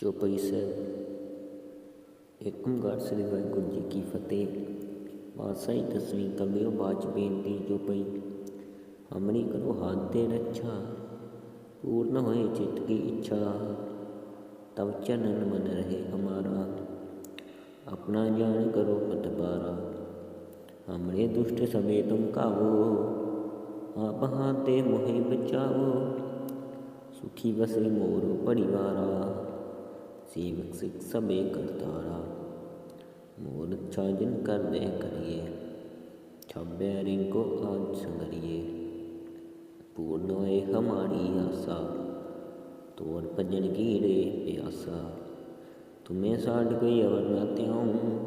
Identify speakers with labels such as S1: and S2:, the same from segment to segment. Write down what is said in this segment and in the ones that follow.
S1: ਚੌਪਈ ਸਾਹਿਬ ਇੱਕ ਓਂਕਾਰ ਸ੍ਰੀ ਵਾਹਿਗੁਰੂ ਜੀ ਕੀ ਫਤਿਹ ਪਾਤਸ਼ਾਹੀ ਦਸਵੀਂ ਕਬਿਓ ਬਾਚ ਬੇਨਤੀ ਚੌਪਈ ਹਮਰੀ ਕਰੋ ਹਾਥ ਦੇ ਰੱਛਾ पूर्ण होए चित्त की इच्छा तब चनन मन रहे हमारा अपना ज्ञान करो पतबारा हमरे दुष्ट सबे तुम कावो आप हाथे मोहे बचावो सुखी बसे मोर परिवारा سیوک سکھ سب کرتارا مورت چھاجن کر دے کریے چھبے رنگ کو آج سنگریے پورن ہماری آسا توڑ بجن کی رے پیاسا تمہیں ساڈ کوئی اور نہ تیاؤں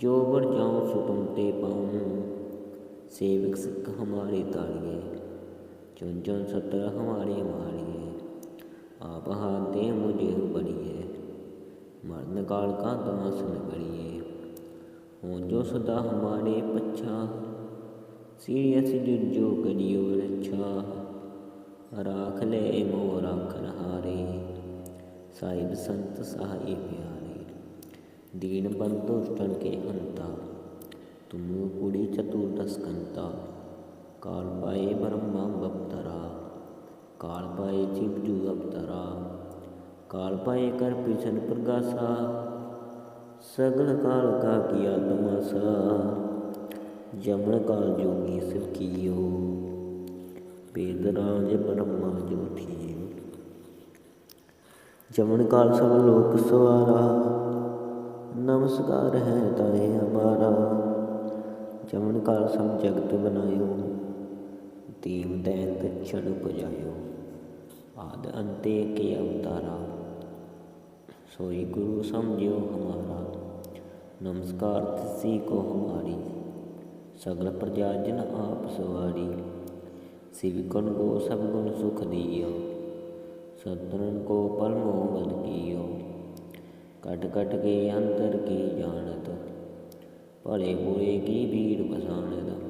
S1: جو بڑھ جاؤں سٹمتے پاؤں سیوک سکھ ہمارے تاریے چون چون ستر ہمارے مارے आप हाथ दे मुझे बड़िए मरण काल का तमासन करिए हो जो सदा हमारे पच्छा सीरियस जुजो करियो रक्षा राख ले मो राखन हारे साहिब संत सहाय प्यारे दीन बंधु दुष्टन के हंता तुम कुड़ी चतुर्दश कंता काल पाए ब्रह्मा बप्तरा કાળભાએ ચીપજું અવતારા કાળભાએ કર પીછન પ્રગાસા સગળ કાળ કા કિયા તમાસા જમણ કાળ જોગી સલકીયો બેદરાજ બ્રહ્મા જોથી ਜਮਨ ਕਾਲ ਸਭ ਲੋਕ ਸਵਾਰਾ ਨਮਸਕਾਰ ਹੈ ਤਾਏ ਹਮਾਰਾ ਜਮਨ ਕਾਲ ਸਭ ਜਗਤ ਬਨਾਇਓ ਦੀਨ ਦੇ દક્ષિણ ઉપજાયો આદ અંતે કે અવતારા સોઈ ગુરુ સમજ્યો હમારા નમસ્કાર તિસી કો હમારી સગલ પ્રજા જન આપ સવારી શિવકણ કો સબગુણ સુખ દિયો ਸਤਨ ਕੋ ਪਰਮੋ ਮਨ ਕੀਓ ਕਟ ਕਟ ਕੇ ਅੰਦਰ ਕੀ ਜਾਣਤ ਭਲੇ ਬੁਰੇ ਕੀ ਬੀੜ ਬਸਾਣਤ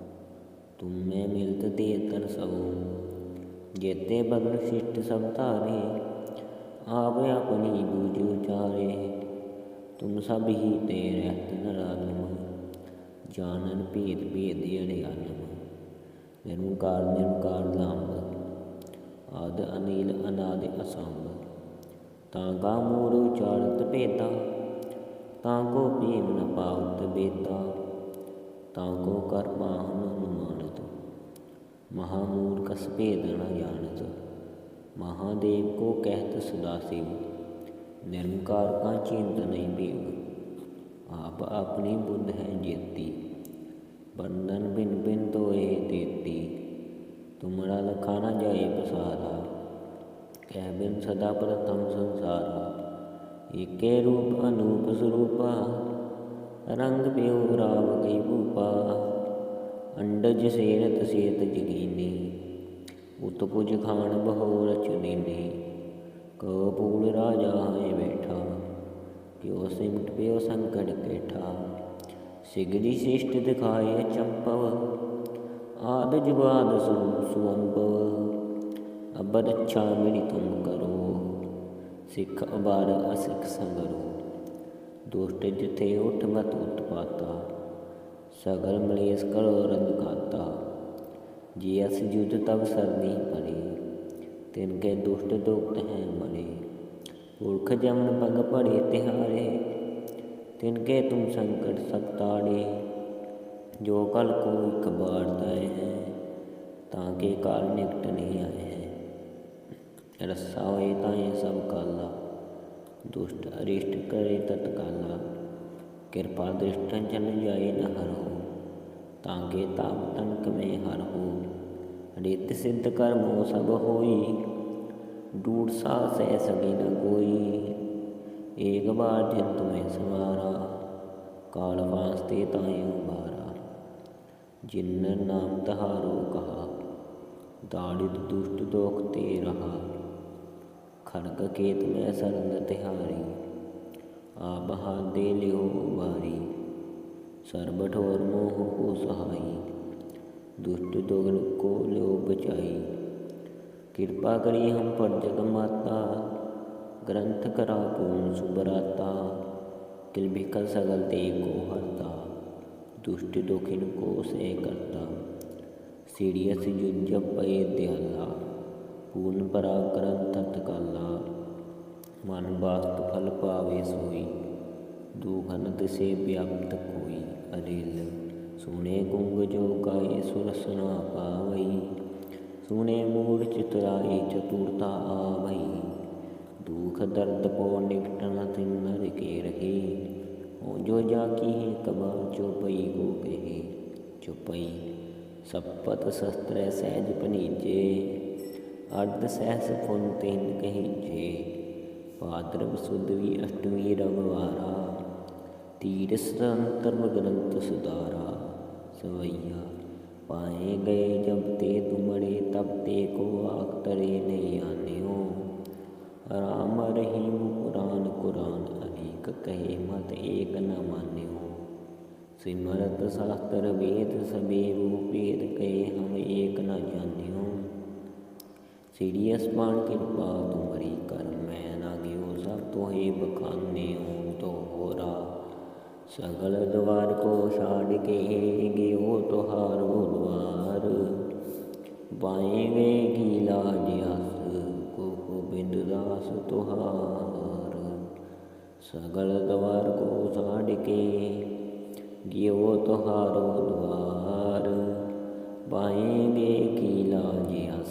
S1: तुम मैं मिलत दे तर सबू जेते बदल शिष्ट सब तारे आप अपनी बूझो चारे तुम सब ही ते रहत नरालम जानन ਭੇਦ ਭੇਦ ਅੜਿਆਲਮ ਨਿਰੰਕਾਰ ਨਿਰੰਕਾਰ ਲੰਬ ਆਦ ਅਨੀਲ ਅਨਾਦ ਅਸੰਭ ਤਾਂ ਗਾ ਮੂਰ ਉਚਾਰਤ ਭੇਦਾ ਤਾਂ ਕੋ ਭੀਮ ਨ ਪਾਵਤ ਬੇਤਾ ਤਾਂ ਕੋ ਕਰ ਬਾਹਨ ਅਨੁਮਾਨਤ। ਮਹਾਮੂਰਖ ਸਭੇਦਣ ਗਿਆਨਤ ਮਹਾਦੇਵ ਕੋ ਕਹਿਤ ਸਦਾ ਸਿਵ। ਨਿਰੰਕਾਰ ਕਾ ਚਿੰਤਨੈ ਬੇਵ। ਆਪ ਆਪਣੀ ਬੁੱਧ ਹੈ ਜੇਤੀ। ਬੰਧਨ ਬਿਨ ਬਿਨ ਤੋਏ ਤੇਤੀ ਤੁਮਰਾ ਲਖਾ ਨਾ ਜਾਏ ਪਸਾਰਾ। ਕਹਿ ਬਿਨ ਸਦਾ ਪ੍ਰਥਮ ਸੰਸਾਰਾ। ਏਕੇ ਰੂਪ ਅਨੂਪ ਸਰੂਪਾ। ਰੰਗ ਪਿਉ ਰਾਮ ਗਈ ਭੂਪਾ, ਅੰਡਜ ਸੇਨਤ ਸੇਤ ਜਗੀਨੀ। ਉਤ ਪੁਜ ਖਾਣ ਬਹੁ ਰਚੁਨੀਨੀ ਕੋ ਪੂਲ ਰਾਜਾ ਹੈ ਬੈਠਾ, ਕਿਉ ਸਿਮਟ ਪਿਉ ਸੰਕਟ ਕੇਠਾ। ਸਿਗਰੀ ਸਿਸ਼ਟ ਦਿਖਾਏ ਚੰਪਵ, ਆਦ ਜਵਾਦ ਸੁਨ ਸੁਅੰਪਵ। ਅਬਦ ਅੱਛਾ ਮਿਲੀ ਤੁਮ ਕਰੋ, ਸਿੱਖ ਅਬਾਰ ਅਸਿੱਖ ਸੰਗਰੋ। दुष्ट जिथे उठ मत उत्पाता सगर मलेस करो रंग खाता जी अस युद्ध तब सरनी पड़े तिनके दुष्ट दुक्त हैं मरे पुरख जमन पग पड़े तिहारे तिनके तुम संकट सब ताड़े जो कल को एक बार तय हैं ताके काल निकट नहीं आए हैं रस्सा होए ताए सब काला ਦੁਸ਼ਟ ਅਰਿਸ਼ਟ ਕਰੇ ਤਤਕਾਲਾ। ਕਿਰਪਾ ਦ੍ਰਿਸ਼ਟਨ ਚਲ ਜਾਏ ਨ ਹਰ ਹੋ, ਤਾਂਗੇ ਤਾਪ ਤਨਕ ਮੇ ਹਰ ਹੋ। ਰਿਤ ਸਿੱਧ ਕਰਮੋ ਸਭ ਹੋਈ, ਡੂੜ ਸਾ ਸਹਿ ਸਕੇ ਨ ਕੋਈ। ਏਕ ਬਾਰ ਜਿਨ ਤੁਮੇ ਸਵਾਰਾ, ਕਾਲ ਵਾਸਤੇ ਤਾਇਉ ਬਾਰਾ ਜਿਨ ਨਾਮ ਤਹਾਰੋ ਕਹਾ, ਦਾੜਿਤ ਦੁਸ਼ਟ ਦੋਖ ਤੇ ਰਹਾ। ਖੜਕ ਕੇਤ ਮੈਂ ਸਰਨ ਤਿਹਾਰੀ, ਆਪ ਦੇ ਲਿਓ ਬਾਰੀ ਸਰਬ ਠੋਰ ਮੋਹ ਕੋ ਸਹਾਈ, ਦੁਸ਼ਟ ਦੋਗਨ ਕੋ ਲਿਓ ਬਚਾਈ। ਕਿਰਪਾ ਕਰੀ ਹਮ ਪਰ ਜਗ ਮਾਤਾ, ਗ੍ਰੰਥ ਕਰਾ ਪੂਰਨ ਸੁਬਰਾਤਾ ਕਿਲ ਬਿਕਲ ਸਗਲ ਤੇ ਕੋ ਹਰਤਾ, ਦੁਸ਼ਟ ਦੋਖਿਨ ਕੋ ਸੇ ਕਰਤਾ। ਸੀੜੀਅਸ ਜੁਜ ਪਏ ਦਿਆਲਾ ਪੂਰਨ ਪਰਾ ਕਰਨ ਤਤ ਕਾਲਾ, ਮਨ ਬਾਸਤ ਫਲ ਪਾਵੇ ਸੋਈ, ਦੂਖਨ ਤਿਸੇ ਵਿਆਪਤ ਕੋਈ ਅਰਿਲ ਸੁਣੇ ਗੁੰਗ ਜੋ ਗਾਏ ਸੁਰ ਸੁਨਾ ਪਾਵਈ, ਸੁਣੇ ਮੂੜ ਚਿਤਰਾਏ ਚਤੁਰਤਾ ਆਵਈ, ਦੁਖ ਦਰਦ ਪੋ ਨਿਕਟਨ ਤਿਨ ਨਰ ਕੇ ਰਹੇ ਹੋ ਜੋ ਜਾ ਕੀ ਹੈ ਕਬਾ ਚੁਪਈ ਕੋ ਕਹੇ, ਚੁਪਈ ਸਪਤ ਸ਼ਸਤਰ ਸਹਿਜ ਪਨੀਜੇ ਅਰਧ ਸਹਿਸ ਪੁਨ ਤਿਨ ਕਹੀਜੇ ਭਾਦਰਵ ਸੁਦਵੀ ਅਸ਼ਟਮੀ ਰਵਵਾਰਾ ਤੀਰਸ ਅੰਤਰਮ ਗ੍ਰੰਥ ਸੁਦਾਰਾ ਸਵਈਆ ਪਾਏ ਗਏ ਜਬ ਤੇ ਤੁਮੜੇ, ਤਬ ਤੇ ਕੋ ਆਖਤਰੇ ਨੇ ਆਨਿਓ। ਰਾਮ ਰਹੀਮ ਕੁਰਾਨ ਕੁਰਾਨ ਅਨੇਕ ਕਹੇ ਮਤ ਏਕ ਨ ਮਾਨਿਓ। ਸਿਮਰਤ ਸ਼ਾਸਤਰ ਵੇਦ ਸਬੇ ਰੂਪੇਦ ਕਹੇ ਹਮ ਏਕ ਨ ਜਾਣਿਓ। ਸੀਰੀਅਸ ਪਾਣ ਕਿਰਪਾ ਤੁਮਰੀ ਕਰ, ਮੈਂ ਨਾ ਗਿਓ ਸਭ ਤੋਹੇ ਬਖਾਨੇ ਹੋ ਤੋ ਹੋਰਾ। ਸਗਲ ਦਵਾਰ ਕੋ ਛਾੜ ਕੇ ਗਿਓ ਤੁਹਾਰੋ ਦਵਾਰ। ਬਾਏ ਵੇ ਕੀ ਲਾਜ ਹਸ ਕੋ ਗੋਬਿੰਦ ਦਾਸ ਤੁਹਾਰ। ਸਗਲ ਦਵਾਰ ਕੋ ਛਾੜ ਕੇ ਗਿਓ ਤੁਹਾਰੋ ਦਵਾਰ। ਬਾਏ ਵੇ ਕੀ ਲਾਜ ਹਸ